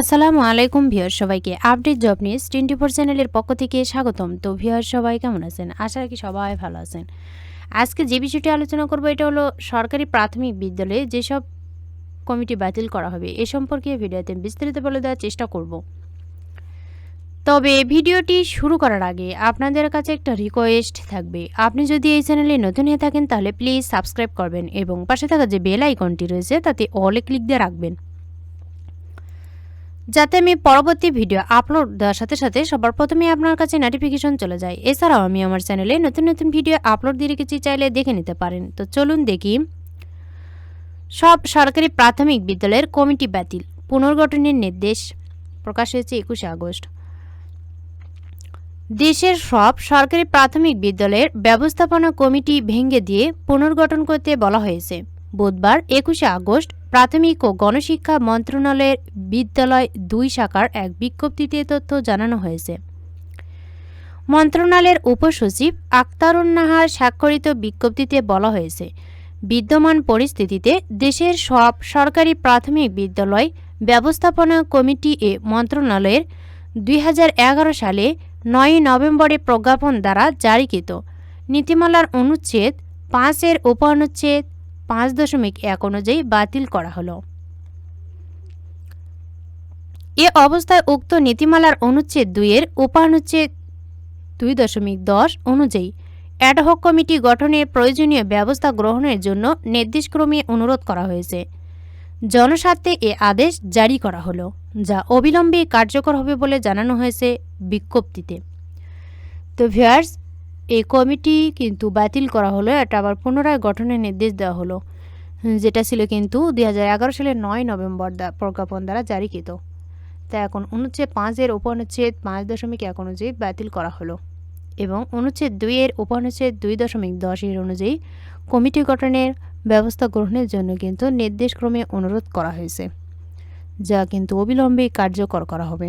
আসসালামু আলাইকুম ভিউয়ার সবাইকে update job news twenty four চ্যানেলের পক্ষ থেকে স্বাগতম। তো ভিউয়ার সবাই কেমন আছেন? আশা রাখি সবাই ভালো আছেন। আজকে যে বিষয়টি আলোচনা করব, এটা হলো সরকারি প্রাথমিক বিদ্যালয়ে যেসব কমিটি বাতিল করা হবে, এ সম্পর্কে ভিডিওতে বিস্তারিত বলে দেওয়ার চেষ্টা করব। তবে ভিডিওটি শুরু করার আগে আপনাদের কাছে একটা রিকোয়েস্ট থাকবে। আপনি যদি এই চ্যানেলে নতুন হয়ে থাকেন, তাহলে প্লিজ সাবস্ক্রাইব করবেন এবং পাশে থাকা যে বেল আইকনটি রয়েছে, তাতে অলে ক্লিক দিয়ে রাখবেন। যাতে আমি পরবর্তী ভিডিও আপলোড দেওয়ার সাথে সাথে সবার প্রথমে আপনার কাছে নোটিফিকেশন চলে যায়। এছাড়াও আমি আমার চ্যানেলে নতুন নতুন ভিডিও আপলোড দিয়ে রেখেছি, চাইলে দেখে নিতে পারেন। তো চলুন দেখি। সব সরকারি প্রাথমিক বিদ্যালয়ের কমিটি বাতিল, পুনর্গঠনের নির্দেশ প্রকাশ হয়েছে একুশে আগস্ট। দেশের সব সরকারি প্রাথমিক বিদ্যালয়ের ব্যবস্থাপনা কমিটি ভেঙে দিয়ে পুনর্গঠন করতে বলা হয়েছে। বুধবার একুশে আগস্ট প্রাথমিক ও গণশিক্ষা মন্ত্রণালয়ের বিদ্যালয় দুই শাখার এক বিজ্ঞপ্তিতে তথ্য জানানো হয়েছে। মন্ত্রণালয়ের উপসচিব আক্তারুন নাহার স্বাক্ষরিত বিজ্ঞপ্তিতে বলা হয়েছে, বিদ্যমান পরিস্থিতিতে দেশের সব সরকারি প্রাথমিক বিদ্যালয় ব্যবস্থাপনা কমিটি এ মন্ত্রণালয়ের দুই হাজার এগারো সালে নয় নভেম্বরে প্রজ্ঞাপন দ্বারা জারিকৃত। নীতিমালার অনুচ্ছেদ পাঁচের উপানুচ্ছেদ পাঁচ দশমিক এক অনুযায়ী বাতিল করা হলো। এ অবস্থায় উক্ত নীতিমালার অনুচ্ছেদ দুইয়ের উপানুচ্ছেদ দুই দশমিক দশ অনুযায়ী অ্যাডহক কমিটি গঠনের প্রয়োজনীয় ব্যবস্থা গ্রহণের জন্য নির্দেশক্রমে অনুরোধ করা হয়েছে। জনস্বার্থে এ আদেশ জারি করা হলো, যা অবিলম্বে কার্যকর হবে বলে জানানো হয়েছে বিজ্ঞপ্তিতে। তো ভিউয়ার্স এই কমিটি কিন্তু বাতিল করা হলো, এটা আবার পুনরায় গঠনের নির্দেশ দেওয়া হলো, যেটা ছিল কিন্তু দুই হাজার এগারো সালের নয় নভেম্বর প্রজ্ঞাপন দ্বারা জারিকৃত। তা এখন অনুচ্ছেদ পাঁচের উপনুচ্ছেদ পাঁচ দশমিক এক অনুযায়ী বাতিল করা হলো এবং অনুচ্ছেদ দুইয়ের উপনুচ্ছেদ দুই দশমিক দশের অনুযায়ী কমিটি গঠনের ব্যবস্থা গ্রহণের জন্য কিন্তু নির্দেশক্রমে অনুরোধ করা হয়েছে, যা কিন্তু অবিলম্বে কার্যকর করা হবে।